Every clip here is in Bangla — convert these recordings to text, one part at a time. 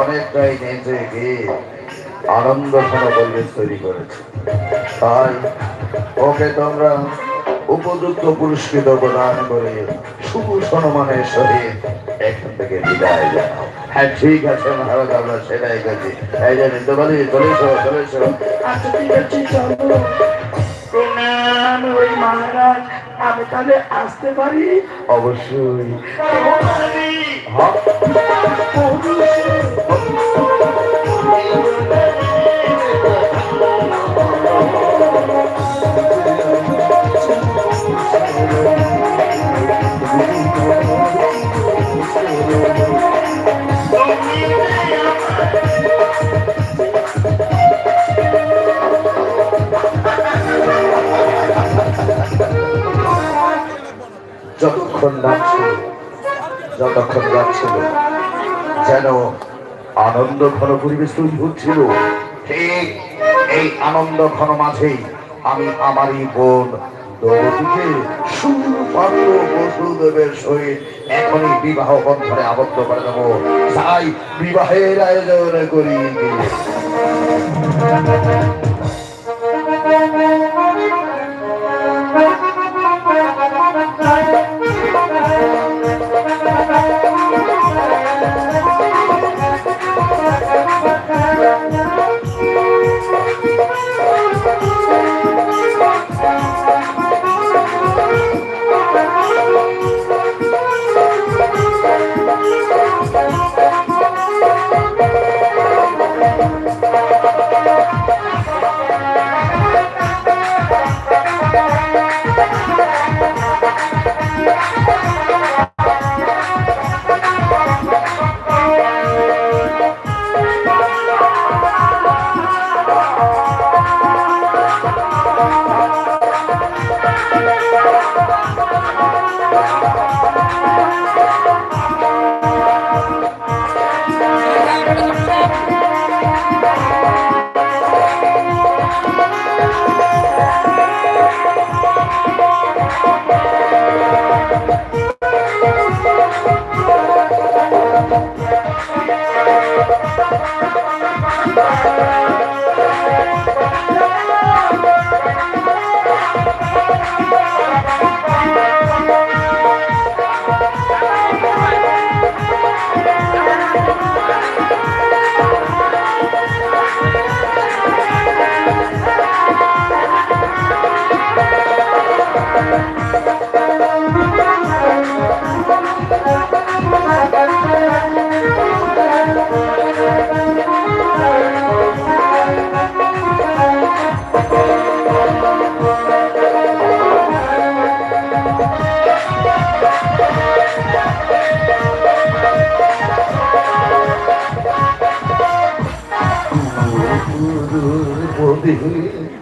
অনেকটাই আনন্দ তৈরি করেছে। তাই ওকে উপযুক্ত পুরস্কৃত প্রদান করে শুভ সম্মানের সহিত এখান থেকে বিদায় জানাও হ্যাঁ ঠিক আছে মহারাজ আমরা সেটাই করছি। এই যে নৃত্য বলি চলে এসো আচ্ছা ঠিক আছে চলো। প্রণাম ওই মহারাজ। আমি তাহলে আসতে পারি? অবশ্যই। হ্যাঁ। যতক্ষণ নাচছিল যতক্ষণ যাচ্ছিল যেন আনন্দ ঘন পরিবেশ তৈরি হচ্ছিল, ঠিক এই আনন্দ ঘন মাঝেই আমি আমারই বোন দৌলতিকে সুপাত্র বসুদেবের সহিত এখনই বিবাহ বন্ধনে আবদ্ধ করে দেবো। তাই বিবাহের আয়োজন করি। Thank you. değil.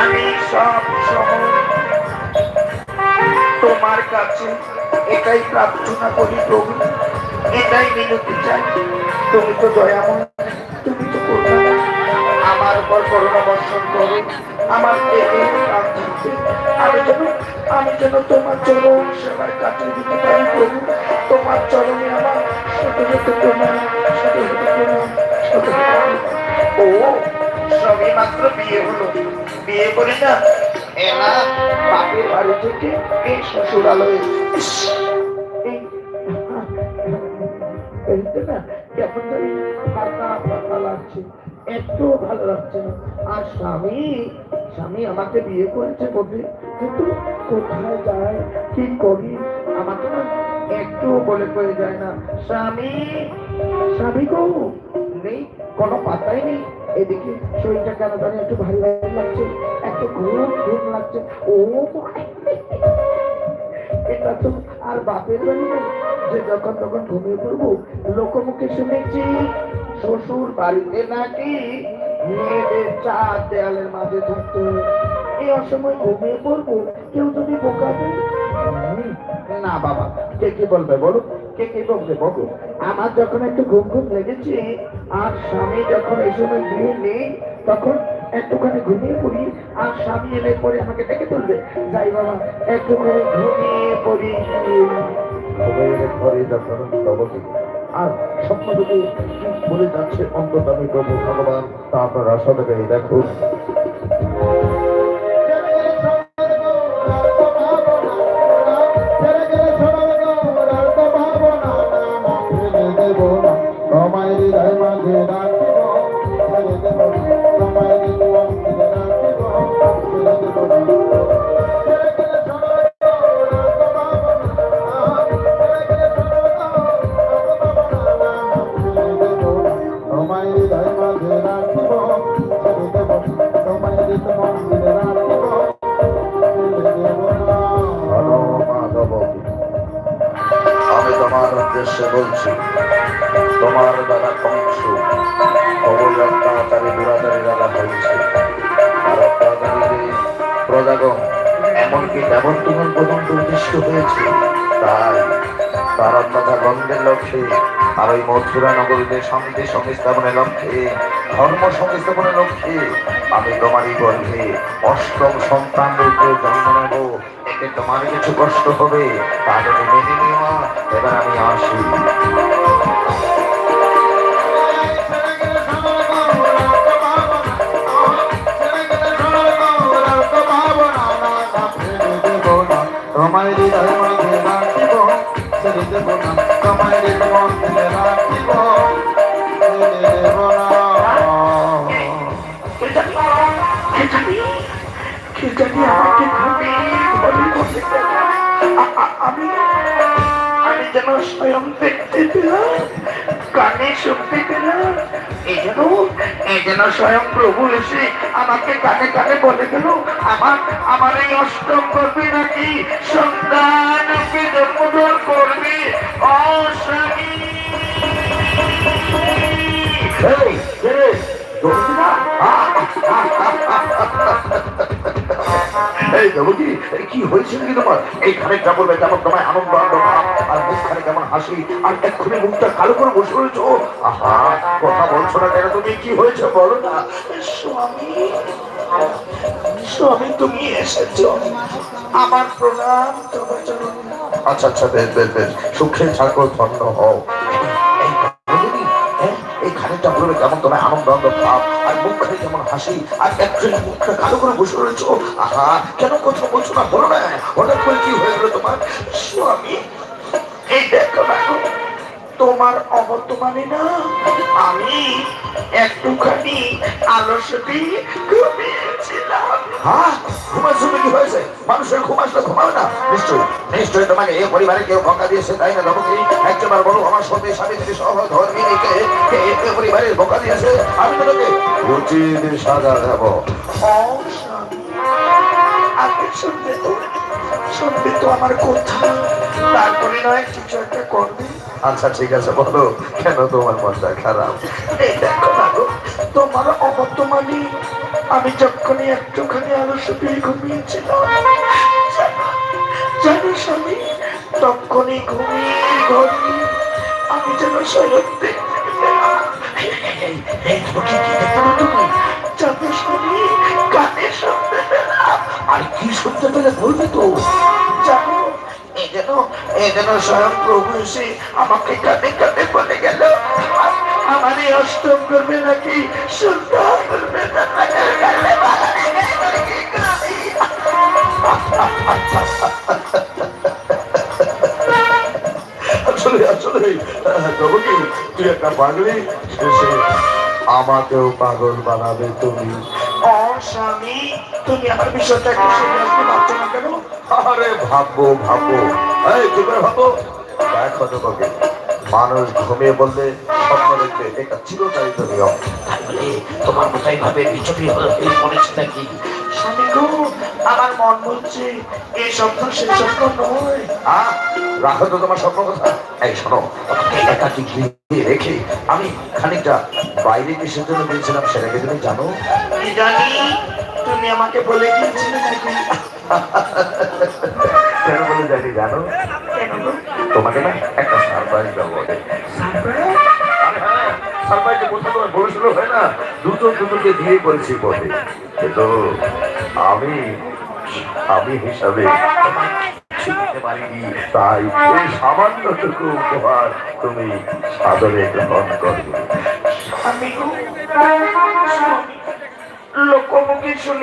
আমি সব তোমার কাছে এটাই প্রার্থনা করি প্রভু। এটাই মিনতি চাই। তুমি তো দয়াময়, তুমি তো করুণা আমার উপর করুণা বর্ষণ করো। আমার আমি যেন আমি যেন তোমার চরণ সেবার কাছে দিতে পারি প্রভু। তোমার চরণে আমার শত প্রণাম শত শত প্রণাম। ও সবে মাত্র বিয়ে হলো। বিয়ে করে না এলা বাপের বাড়ি থেকে এই শ্বশুরালয়ে। কেমন লাগছে একটু ভালো লাগছে না। আর স্বামী স্বামী আমাকে বিয়ে করেছে বটে, কিন্তু কোথায় যায়, কি করি, আমাকে না একটু বলে কয়ে যায় না। স্বামী স্বামী গো, নেই কোনো পাতাই নেই। এদিকে শরীরটা কেন জানি একটু ভারী ভারী লাগছে একটু ঘুম ঘুম লাগছে। ও এটা তো আর বাপের বাড়ি না, যে যখন তখন ঘুমিয়ে পড়ব লোকমুখে শুনেছি শ্বশুর বাড়িতে নাকি মেয়েদের চার দেয়ালের মাঝে থাকতো এই অসময় ঘুমিয়ে পড়ব কেউ যদি হুম, না বাবা কে কি বলবে বলো আমার যখন একটু ঘুম ঘুম লেগেছে, আর স্বামী যখন এই সময় গৃহে নেই, তখন একটুখানি ঘুমিয়ে পড়ি, আর স্বামী এলে পরে আমাকে ডেকে তুলবে। যাই বাবা, একটুখানি ঘুমিয়ে পড়ি। আর স্বপ্ন যদি বলে যাচ্ছে অন্তর্দামী প্রভু ভগবান, তা আপনার দেবে দেখুন প্রজাগণ এমনকি দেবন তুমন পর্যন্ত উদ্দিষ্ট হয়েছে। তাই তার অত্যাচার বন্ধের লক্ষ্যে আর ওই মথুরা নগরীতে শান্তি সংস্থাপনের লক্ষ্যে, ধর্ম সংস্থাপনের লক্ষ্যে আমি তোমারই গর্ভে অষ্টম সন্তান রূপে জন্ম নেব। এতে তোমার কিছু কষ্ট হবে, তা যদি মেনে নিও এবার আমি আসি। আমি যেন স্বয়ং দেখতে পেলাম কানে শুনতে পেলাম এই যেন এই যেন স্বয়ং প্রভু এসে আমাকে কানে কানে বলে গেল আমার আমার এই অষ্টম করবে নাকি সন্তান জন্মগ্রহণ করবে অস্বামী এই, কে রে? দৌড়বি না? আহ! এই দেবকি কি নাকি তোমার? এইখানে কেমন কেমন তোমার আনন্দ আনন্দ আর মুখখানে কেমন হাসি, আর এক্ষুনি মুখটা কালো করে বসে রয়েছো। আহা, কথা বলছো না কেন তুমি? কি হয়েছে বলো না? স্বামী আমার আচ্ছা আচ্ছা বেশ বেশ বেশ, সুখে থাকো, ধন্য হও। এই খানিকটা বলবে কেমন তোমায় আনন্দ আনন্দ, ভাব, আর মুখখানে কেমন হাসি, আর একটা মুখটা কালো করে বসে রয়েছো। আহা, কেন কথা বলছো না? বলো না। হঠাৎ করে কি হয়ে গেলো তোমার? স্বামী, এই দেখো না। তোমার অবর্তমানে না আমি একটুখানি আলস্যটি ঘুমিয়েছিলাম। হ্যাঁ ঘুমার সময় কি হয়েছে? মানুষের ঘুম আসলে ঘুমাবে না। তোমাকে এই পরিবারে কেউ বকা দিয়েছে তাই না একবার বলো আমার সঙ্গে স্বামী সহ ধর্মী কে কে এ পরিবারের বকা দিয়েছে? আমি তোমাকে উচিত সাজা দেব। ও শুনবে তো শুনবে তো আমার কথা। তারপরে নয় কিছু একটা করবে। আচ্ছা ঠিক আছে, বলো। কেন তোমার মনটা খারাপ? তোমার অবর্তমানে আমি যখনই একটুখানি আলস্য পেয়ে ঘুমিয়েছিলাম, জানো- স্বামী, তখনই ঘুমিয়ে ঘরে আমি যেন শরৎ জানো শুনতে পেলাম? আর কি শুনতে পেলে বলবে তো? জানো যেন যেন স্বয়ং প্রভু এসে আমাকে কানে কানে বলে গেল। আমার এই অষ্টম করবে নাকি সুন্দর করবে আসলে আসলে তবে তুই একটা পাগলি আমাকেও পাগল বানাবে তুমি। ও স্বামী তুমি আমার বিষয়টা একটু ভাবছ না কেন? আরে ভাববো ভাববো। এই তুমি ভাবো দেখো তোমাকে মানুষ ঘুমিয়ে বললে স্বপ্ন দেখবে এটা নিয়ম। বলে তোমার কোথায় ভাবে বিচুপি নাকি আমার মন বলছে এই স্বপ্ন সে স্বপ্ন নয়। আহ, রাখো তো তোমার স্বপ্ন কথা। এই শোনো একাকি ঘিরে রেখে আমি খানিকটা বাইরে কিসের জন্য গিয়েছিলাম সেটাকে তুমি জানো? জানি? তুমি আমাকে বলে কেন বলে জানি? জানো তোমাকে না একটা সারপ্রাইজ দেবো সারপ্রাইজ বলতে তোমার বলেছিল হয় না। দুটো দুটোকে দিয়ে করেছি বলে কিন্তু আমি আমি হিসাবে পারিনি। তাই এই সামান্যটুকু উপহার তুমি সাদরে গ্রহণ করবে।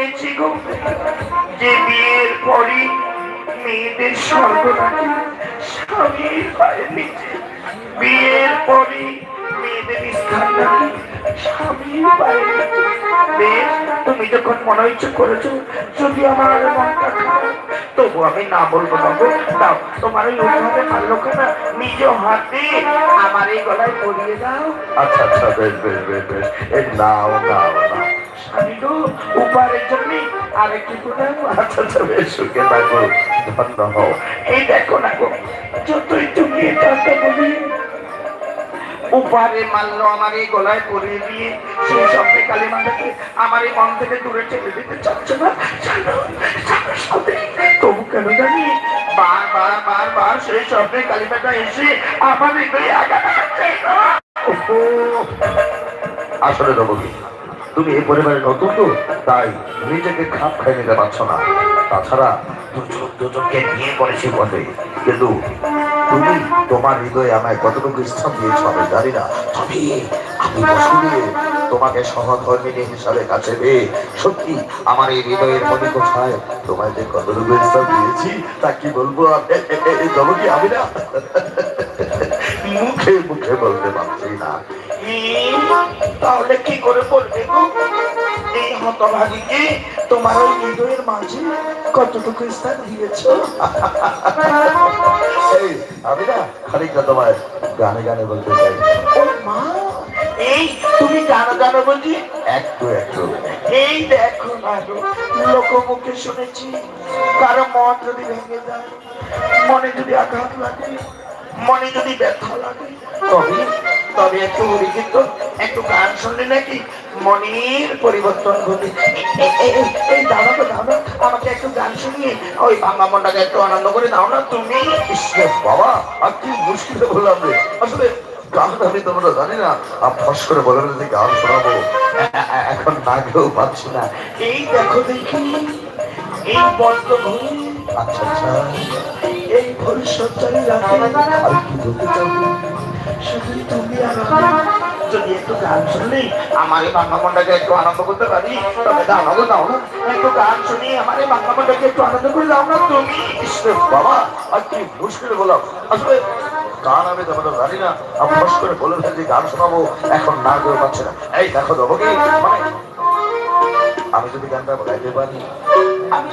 শুনেছি গো, যে বিয়ের পরই মেয়েদের স্বর্গ স্বামীর পায়ের নিচে বিয়ের মেয়েদের স্থান স্বামীর পায়ের নিচে বেশ তুমি যখন মনে ইচ্ছে করেছ যদি আমার মনটা খারাপ, তবু আমি না বলব না গো, দাও, তোমার ওই উঠাবে মারলো কেনা নিজ হাতে আমার এই গলায় পরিয়ে দাও। আচ্ছা আচ্ছা বেশ বেশ বেশ বেশ। নাও নাও নাও। আমি আচ্ছা আচ্ছা সুখে থাকো, ধন্য হও। এই দেখো না গো, যতই তুমি বলি উপহারে মানল আমার এই গলায় পরিয়ে দিয়ে, সেই শব্দে কালী মাতাকে আমার এই মন থেকে দূরে ঠেলে দিতে চাচ্ছে না? তবু কেন জানি বার বার বার বার সেই শব্দে কালী এসে আমার হৃদয়ে আঘাত আসলে দেবো কি তুমি এই পরিবারে নতুন তো তাই নিজেকে খাপ খাই নিতে পারছ না। তাছাড়া দুজনকে কিন্তু তুমি তোমার হৃদয়ে আমায় কতটুকু স্থান দিয়েছ আমি জানি না। তবে আমি বসে তোমাকে হিসাবে কাছে পেয়ে সত্যি আমার এই হৃদয়ের মনে কোথায় তোমায় যে কতটুকু স্থান দিয়েছি, তা কি বলব আমি না? মুখে মুখে বলতে পারছি না। তাহলে কি করে বলবে এই হতভাগীকে তোমার ওই হৃদয়ের মাঝে কতটুকু স্থান দিয়েছ? এই আমি না খানিকটা তোমায় গানে গানে বলতে চাই। ও মা এই তুমি জানো জানো বলছি? একটু একটু। এই দেখো না লোকমুখে শুনেছি কারও মন যদি ভেঙে যায় মনে যদি আঘাত লাগে মনে যদি ব্যথা লাগে, তবে তবে একটু কিন্তু একটু গান শুনলে নাকি মনের পরিবর্তন ঘটে। এই দাদা তো দাদা, আমাকে একটু গান শুনিয়ে, ওই ভাঙা মনটাকে একটু আনন্দ করে দাও না তুমি। বাবা, আর কি মুশকিলে বললাম রে। আসলে জানি না করে বলে গান এখন পাচ্ছি না। এই দেখো দেখি, এই ঘরে আচ্ছা আচ্ছা। এই ভবিষ্যৎচারী রাতে শুধু তুমি যদি একটু গান শুনলে আমার এই বাংলা একটু আনন্দ করতে পারি, তবে না একটু গান শুনি, আমার এই বাংলা একটু আনন্দ করে দাও না তুমি। বাবা, আর কি মুশকিলে বললাম আসলে গান আমি তোমরা জানি না। আর ফস করে বলে ফেলছি, গান শোনাবো। এখন না কেউ পাচ্ছে না। এই, দেখো, দেবো কি? মানে আমি যদি গানটা গাইতে পারি, আমি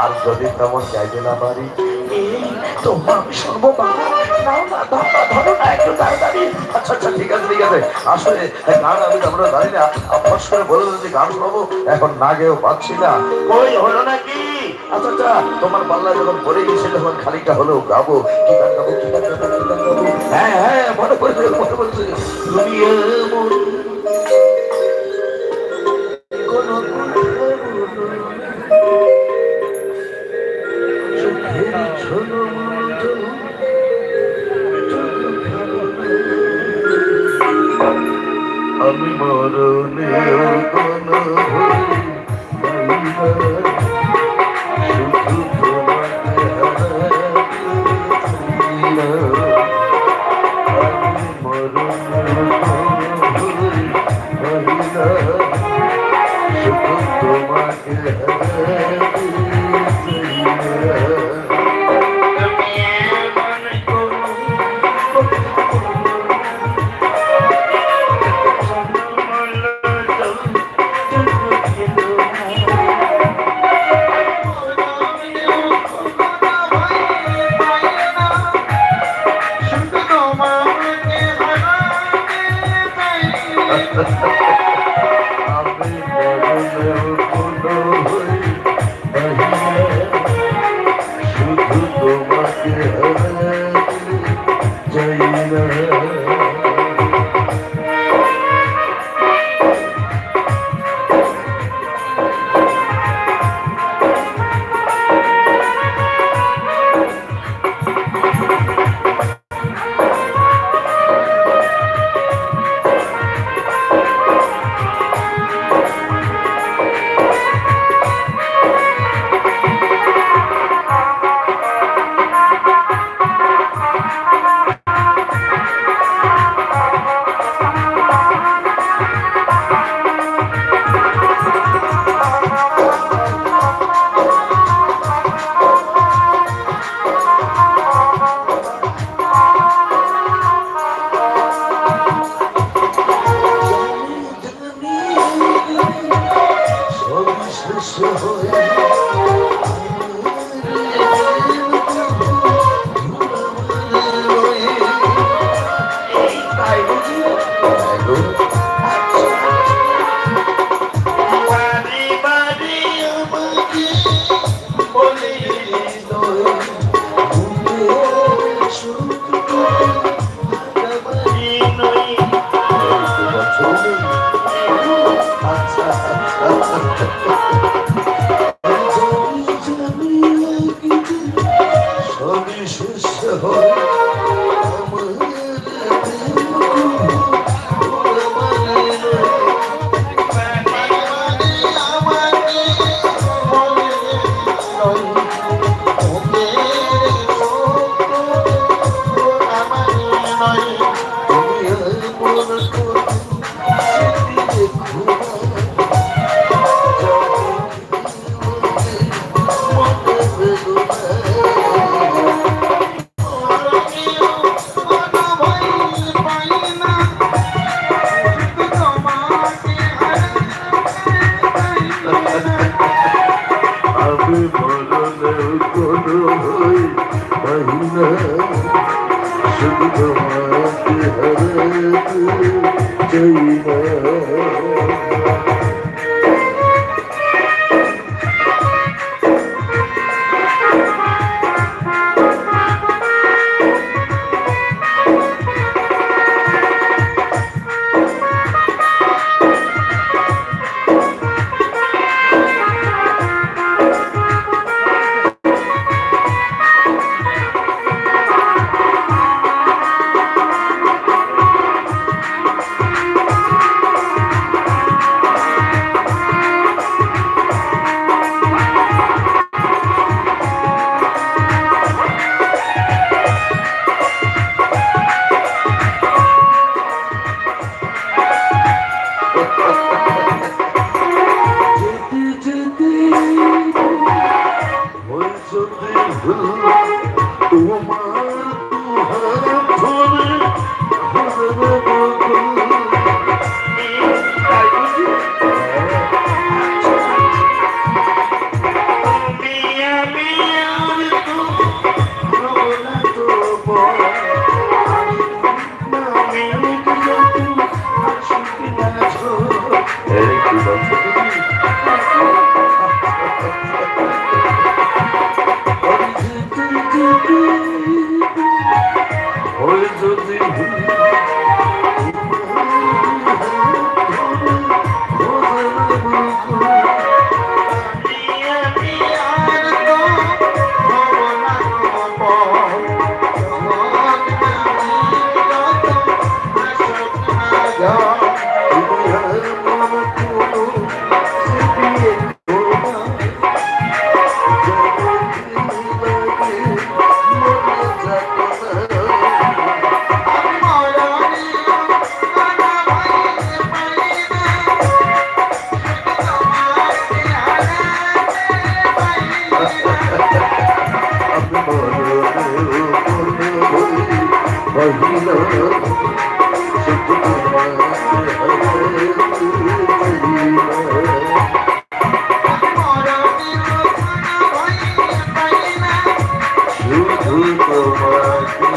আর যদি তেমন গাইতে না পারি। তোমার ধরো না একটু তাড়াতাড়ি। আচ্ছা আচ্ছা ঠিক আছে ঠিক আছে। আসলে গান আমি তোমরা জানি না। ফস করে বলে ফেলছি গান শোনাবো। এখন না গেও পাচ্ছি না। হলো নাকি? আচ্ছা আচ্ছা তোমার পাল্লা যখন পরে গেছে তখন খানিকটা হলেও গাবো। কি গান গাবো কি গান গাবো কি গান গাবো? হ্যাঁ হ্যাঁ মনে পড়ছে মনে পড়ছে। তুমি এমন কোনো না শুধু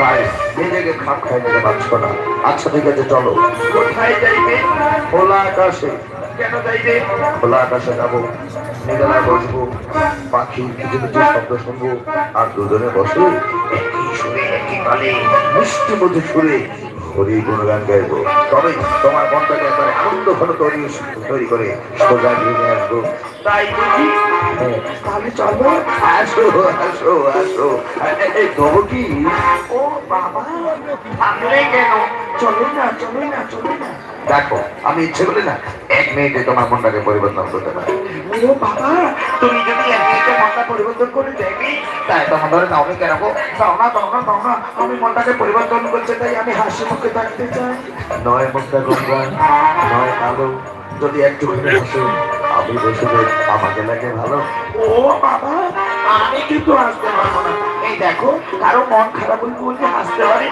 তাই নিজেকে খাপ খাই নিতে পারছ না আচ্ছা ঠিক আছে চলো। কোথায় যাইবে? খোলা আকাশে। কেন যাইবে? খোলা আকাশে যাব। নিরালায় বসবো। পাখি কিছু কিছু শব্দ শুনব। আর দুজনে বসে একই সুরে একই কালে মিষ্টি মধ্যে সুরে। হরি গুণগান গাইবো। তবে তোমার মনটাকে একবারে আনন্দ ঘন তৈরি তৈরি করে সোজা গিয়ে নিয়ে আসব। তাই বুঝি হ্যাঁ, তাহলে চলো আসো আসো আসো। এই তবু কি? ও বাবা থাকলে কেন? চলো না চলো না চলো না। দেখো, আমি ইচ্ছে করি না, এক মিনিটে তোমার মনটাকে পরিবর্তন করতে পারি। ও বাবা, তুমি যদি এক মিনিটে মনটা পরিবর্তন করে দেখি, তাই নাও আমি কেন দাও না দাও না দাও না, আমি মনটাকে পরিবর্তন করতে চাই, আমি হাসি মুখে থাকতে চাই। নয় মুখটা গঙ্গা, নয় যদি একটু হাসো আমি যাই, আমাকে লাগে ভালো? ও বাবা আমি কিন্তু হাসতে পারব না। এই দেখো কারও মন খারাপ হলে বলতে হাসতে পারে।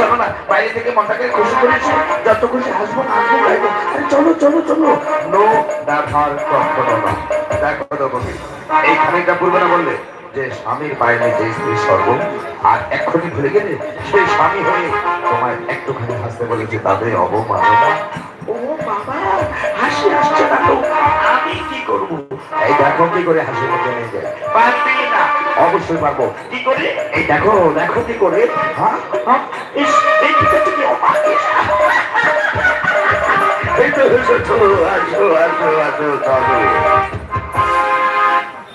চলো না বাইরে থেকে মনটাকে খুশি করেছি যত খুশি হাসবো হাসবো গাইবো আরে চলো চলো চলো। নো ব্যবহার কখনো না দেখো তো কবি এই খানিকটা পূর্বে না বললে যে স্বামীর পায়ে নেই যে স্ত্রী স্বর্গ আর এক্ষুনি ভুলে গেলে সেই স্বামী হয়ে তোমায় একটুখানি হাসতে বলেছে তাদের অবমাননা। ও বাবা হাসি আসছে না তো আমি কি করব? এই দেখো কি করে হাসি মুখে নিয়ে পারবি না। অবশ্যই পারব। কি করে এই দেখো দেখো কি করে হ্যাঁ? হ্যাঁ?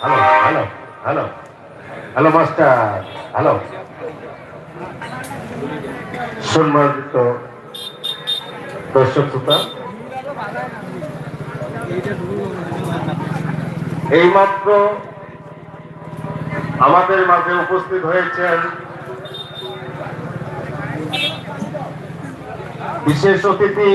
Hello hello hello hello, master, hello. সম্মানিত দর্শক শ্রোতা এইমাত্র আমাদের মাঝে উপস্থিত হয়েছেন বিশেষ অতিথি